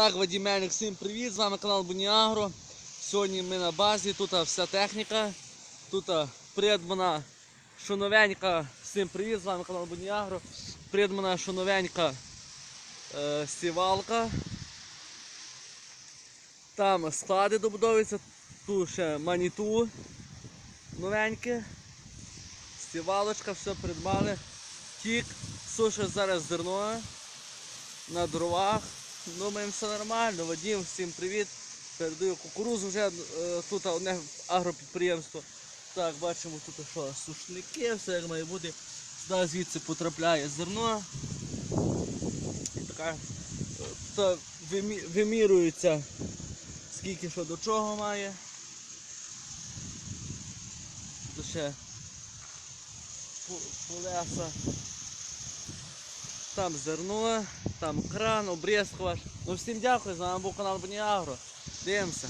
Так, Вадімельник, всім привіт! З вами канал Буніагро. Сьогодні ми на базі, тут вся техніка. Тут придбана шуновенька. Всім привіт, з вами канал Буніагро. Придбана шуновенька е, сівалка. Там склади добудовуються, тут ще маніту новеньке. Сівалочка, все придбали. Тік, сушить зараз зерно на дровах. Думаємо, все нормально. Вадим, всім привіт. Передаю кукурузу вже е, тут одне агропідприємство. Так, бачимо тут що, сушники, все як має бути. Сюди звідси потрапляє зерно. І така е, тут вимірюється, скільки що до чого має. Тут ще колеса. Там зерно, там кран, обрізкувач. Ну всім дякую, з вами був канал Боніагро. Дивимося.